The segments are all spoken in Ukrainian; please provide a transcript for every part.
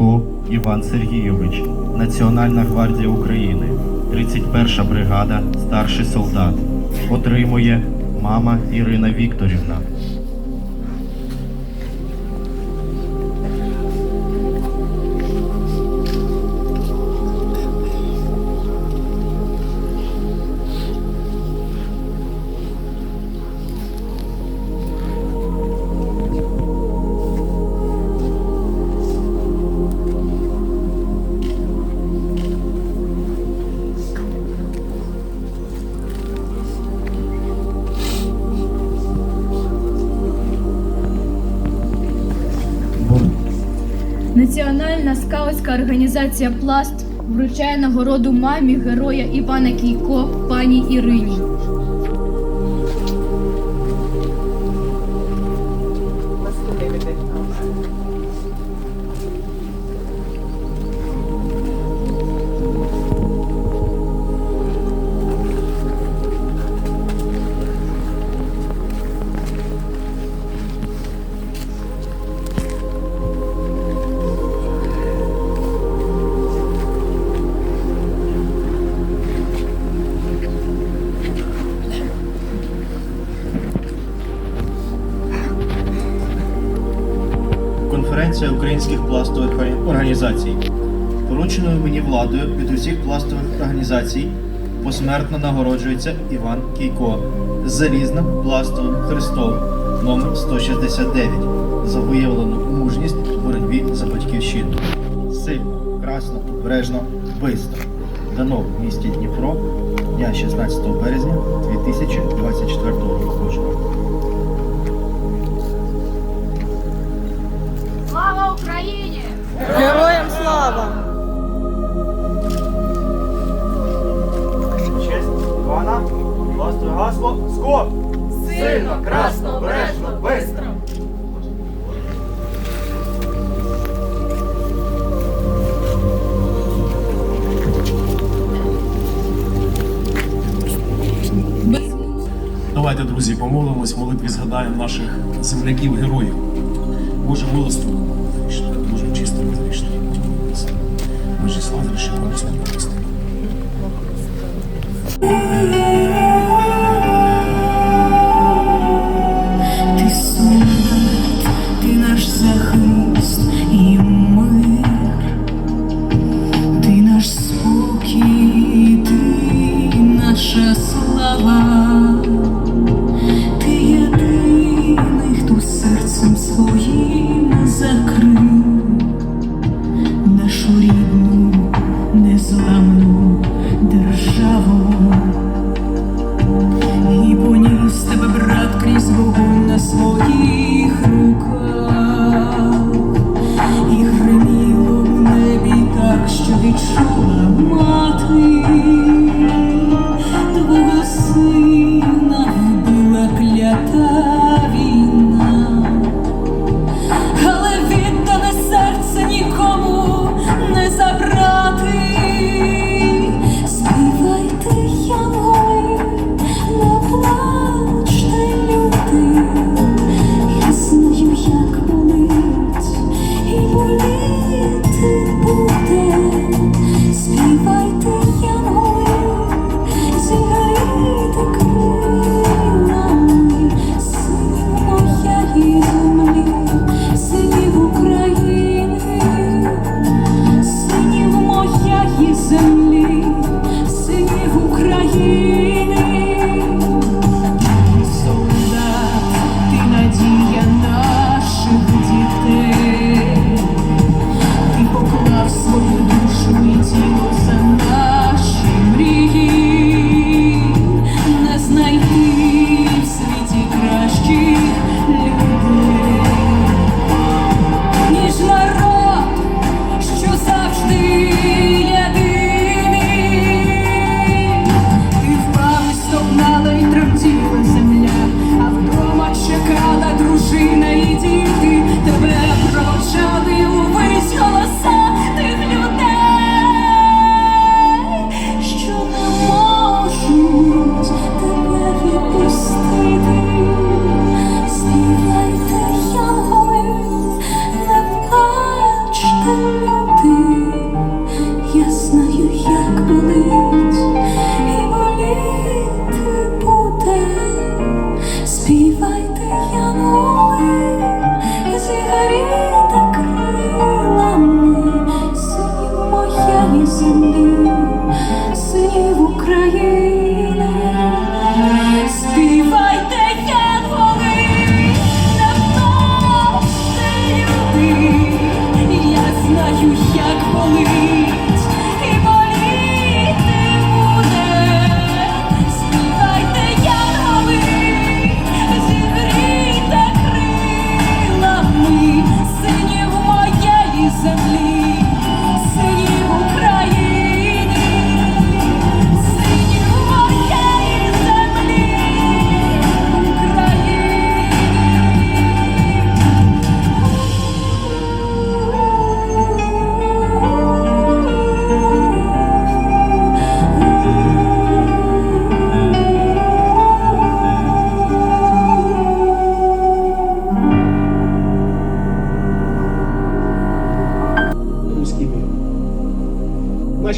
Кійко Іван Сергійович, Національна гвардія України, 31 бригада, старший солдат. Отримує мама Ірина Вікторівна. Скаутська організація Пласт вручає нагороду мамі героя Івана Кійко пані Ірині. Конференція українських пластових організацій. Порученою мені владою від усіх пластових організацій посмертно нагороджується Іван Кійко з залізним пластовим хрестом номер 169 за виявлену мужність в боротьбі за батьківщину. Сильно, красно, обережно, бистро. Дано в місті Дніпро дня 16 березня 2024 року. Героям слава! Честь Івана, власне гасло, скоп! Сильно, красно, обережно, бистро! Давайте, друзі, помолимось, молитві згадаємо наших земляків-героїв. Боже милостиво, Боже чисто. Боже слава рішив, Господи,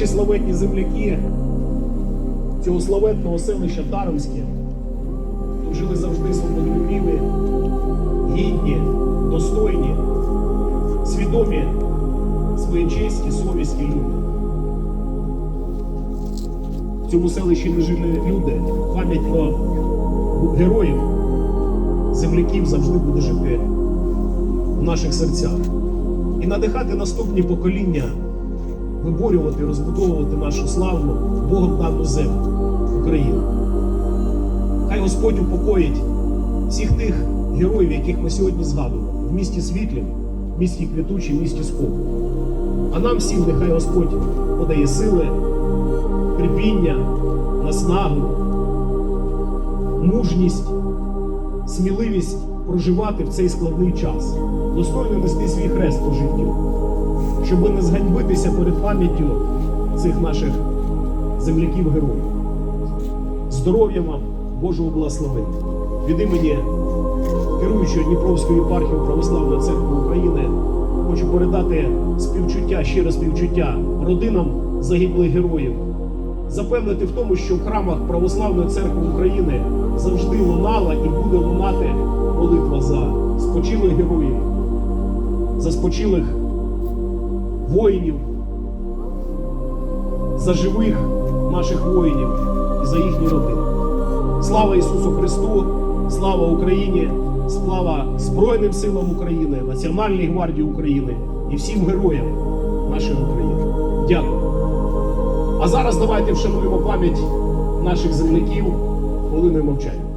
Наші славетні земляки цього славетного селища Таромське тут жили завжди свободолюбіві, гідні, достойні, свідомі своєї честі, совісті люди. В цьому селищі не жили люди. Пам'ять про героїв, земляків завжди буде жити в наших серцях і надихати наступні покоління виборювати, розбудовувати нашу славну Богом дану землю Україну. Хай Господь упокоїть всіх тих героїв, яких ми сьогодні згадували в місті Світлі, в місті Квітучі, в місті Скоку. А нам всім нехай Господь подає сили, терпіння, наснагу, мужність, сміливість проживати в цей складний час, достойно нести свій хрест по життю, щоб не зганьбитися перед пам'яттю цих наших земляків-героїв. Здоров'я вам, Божого благословення. Від імені керуючого Дніпровської єпархії Православної церкви України хочу передати співчуття, щире співчуття родинам загиблих героїв, запевнити в тому, що в храмах Православної церкви України завжди лунала і буде лунати молитва за спочилих героїв, за спочилих воїнів, за живих наших воїнів і за їхні родини. Слава Ісусу Христу! Слава Україні! Слава Збройним силам України, Національній гвардії України і всім героям нашої України. Дякую. А зараз давайте вшануємо пам'ять наших земляків хвилиною мовчання.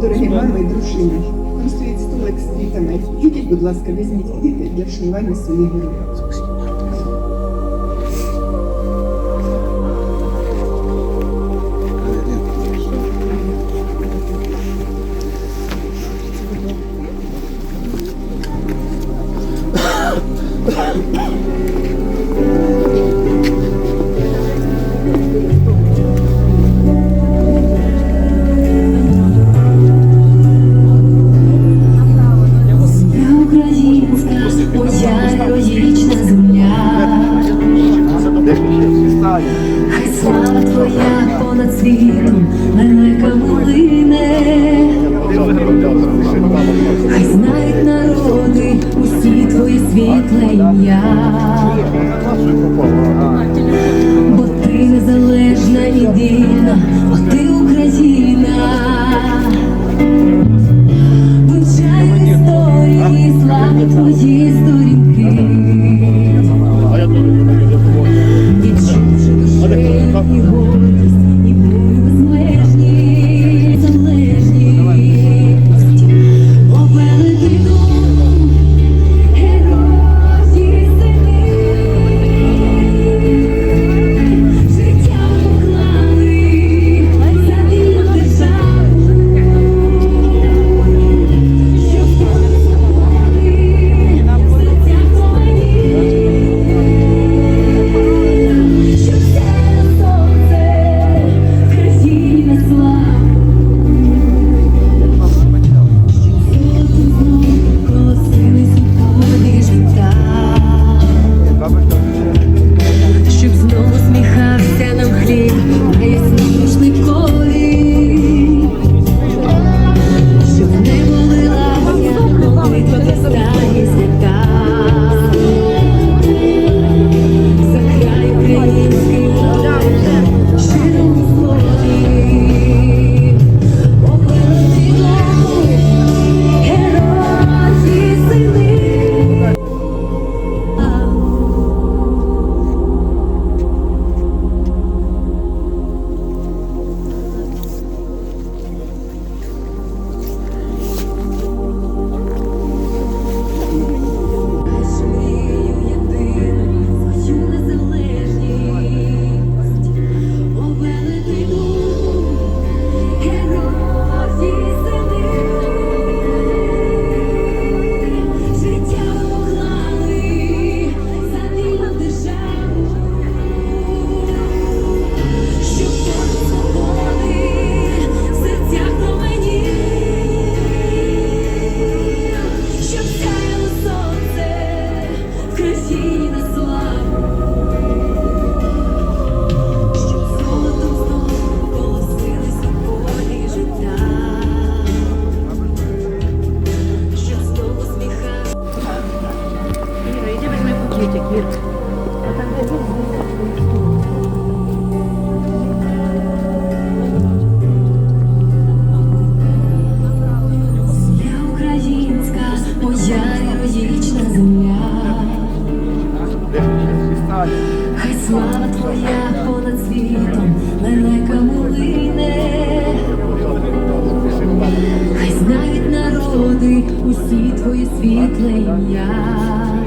Дорогі мами і дружини, там стоїть столик з квітами. Підіть, будь ласка, візьміть квіти для вшанування своїх героїв. над світом далека хай знають народи усі твої світле ім'я, бо ти незалежна єдина, бо ти Україна, вивчай історії слави твої. Спаси твоє світле ім'я.